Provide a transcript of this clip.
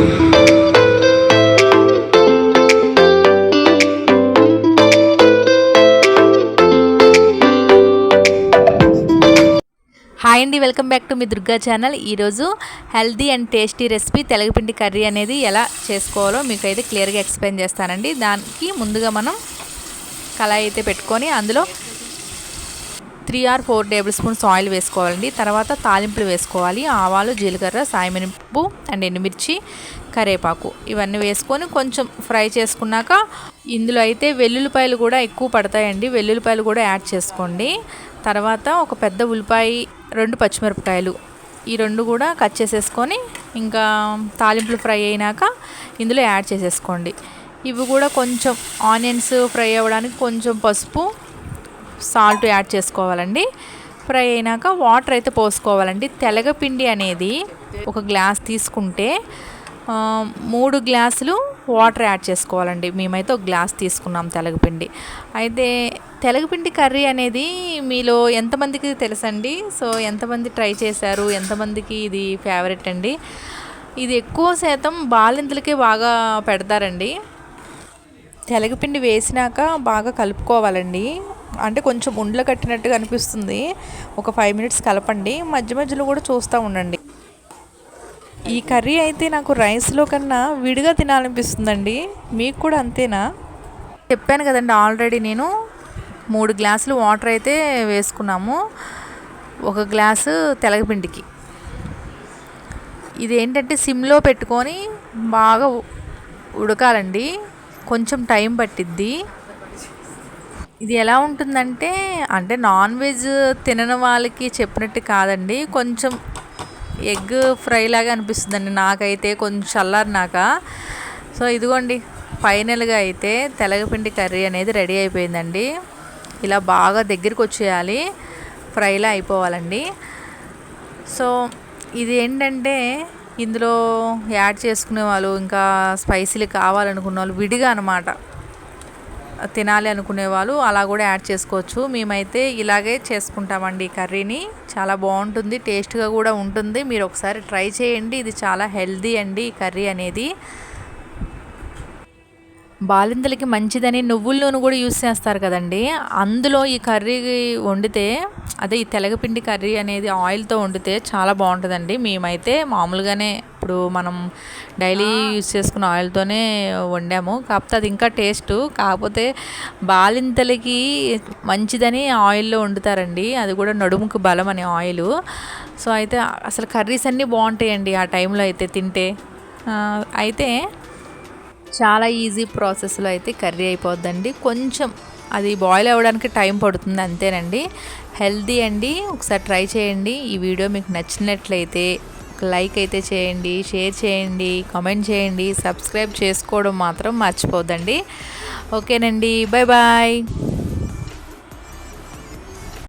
Hi అండి welcome back to మీ Durga channel. ఈరోజు హెల్దీ అండ్ టేస్టీ రెసిపీ తెలగపిండి కర్రీ అనేది ఎలా చేసుకోవాలో మీకు అయితే క్లియర్గా ఎక్స్ప్లెయిన్ చేస్తానండి. దానికి ముందుగా మనం కళాయి అయితే పెట్టుకొని అందులో three or four tablespoons oil వేసుకోవాలండి. తర్వాత తాలింపులు వేసుకోవాలి. ఆవాలు జీలకర్ర సాయమినప్పు అండ్ ఎండుమిర్చి కరేపాకు ఇవన్నీ వేసుకొని కొంచెం ఫ్రై చేసుకున్నాక ఇందులో అయితే వెల్లుల్లిపాయలు కూడా ఎక్కువ పడతాయండి. వెల్లుల్లిపాయలు కూడా యాడ్ చేసుకోండి. తర్వాత ఒక పెద్ద ఉల్లిపాయ రెండు పచ్చిమిరపకాయలు ఈ రెండు కూడా కట్ చేసేసుకొని ఇంకా తాలింపులు ఫ్రై అయినాక ఇందులో యాడ్ చేసేసుకోండి. ఇవి కూడా కొంచెం ఆనియన్స్ ఫ్రై అవ్వడానికి కొంచెం పసుపు సాల్ట్ యాడ్ చేసుకోవాలండి. ఫ్రై అయినాక వాటర్ అయితే పోసుకోవాలండి. తెలగపిండి అనేది ఒక గ్లాస్ తీసుకుంటే మూడు గ్లాసులు వాటర్ యాడ్ చేసుకోవాలండి. మేమైతే ఒక గ్లాస్ తీసుకున్నాం తెలగపిండి. అయితే తెలగపిండి కర్రీ అనేది మీలో ఎంతమందికి తెలుసండి? సో ఎంతమంది ట్రై చేశారు? ఎంతమందికి ఇది ఫేవరెట్ అండి? ఇది ఎక్కువ శాతం బాలింతలకే బాగా పెడతారండి. తెలగపిండి వేసినాక బాగా కలుపుకోవాలండి. అంటే కొంచెం ఉండలు కట్టినట్టుగా అనిపిస్తుంది. ఒక ఫైవ్ మినిట్స్ కలపండి. మధ్య మధ్యలో కూడా చూస్తూ ఉండండి. ఈ కర్రీ అయితే నాకు రైస్లో కన్నా విడిగా తినాలనిపిస్తుందండి. మీకు కూడా అంతేనా? చెప్పాను కదండి ఆల్రెడీ నేను. మూడు గ్లాసులు వాటర్ అయితే వేసుకున్నాము. ఒక గ్లాసు తెలగపిండికి. ఇది ఏంటంటే సిమ్లో పెట్టుకొని బాగా ఉడకాలండి. కొంచెం టైం పట్టిద్ది. ఇది ఎలా ఉంటుందంటే అంటే నాన్ వెజ్ తినని వాళ్ళకి చెప్పినట్టు కాదండి. కొంచెం ఎగ్ ఫ్రై లాగా అనిపిస్తుందండి నాకైతే కొంచెం చల్లారినాక. సో ఇదిగోండి ఫైనల్గా అయితే తెలగపిండి కర్రీ అనేది రెడీ అయిపోయిందండి. ఇలా బాగా దగ్గరికి వచ్చేయాలి. ఫ్రైలా అయిపోవాలండి. సో ఇది ఏంటంటే ఇందులో యాడ్ చేసుకునే వాళ్ళు ఇంకా స్పైసీలు కావాలనుకున్న వాళ్ళు విడిగా అనమాట తినాలి అనుకునే వాళ్ళు అలా కూడా యాడ్ చేసుకోవచ్చు. మేమైతే ఇలాగే చేసుకుంటామండి ఈ కర్రీని. చాలా బాగుంటుంది టేస్ట్గా కూడా ఉంటుంది. మీరు ఒకసారి ట్రై చేయండి. ఇది చాలా హెల్దీ అండి ఈ కర్రీ అనేది. బాలింతలకి మంచిదని నువ్వుల నూనె కూడా యూస్ చేస్తారు కదండి. అందులో ఈ కర్రీ వండితే అదే ఈ తెలగపిండి కర్రీ అనేది ఆయిల్తో వండితే చాలా బాగుంటుందండి. మేమైతే మామూలుగానే ఇప్పుడు మనం డైలీ యూస్ చేసుకున్న ఆయిల్తోనే వండాము. కాకపోతే అది ఇంకా టేస్ట్. కాకపోతే బాలింతలకి మంచిదని ఆయిల్లో వండుతారండి. అది కూడా నడుముకు బలం అనే ఆయిల్. సో అయితే అసలు కర్రీస్ అన్నీ బాగుంటాయండి ఆ టైంలో అయితే తింటే. అయితే చాలా ఈజీ ప్రాసెస్లో అయితే కర్రీ అయిపోద్దండి. కొంచెం అది బాయిల్ అవ్వడానికి టైం పడుతుంది అంతేనండి. హెల్దీ అండి. ఒకసారి ట్రై చేయండి. ఈ వీడియో మీకు నచ్చినట్లయితే ఒక లైక్ అయితే చేయండి షేర్ చేయండి కామెంట్ చేయండి సబ్స్క్రైబ్ చేసుకోవడం మాత్రం మర్చిపోద్దండి. ఓకేనండి బాయ్ బాయ్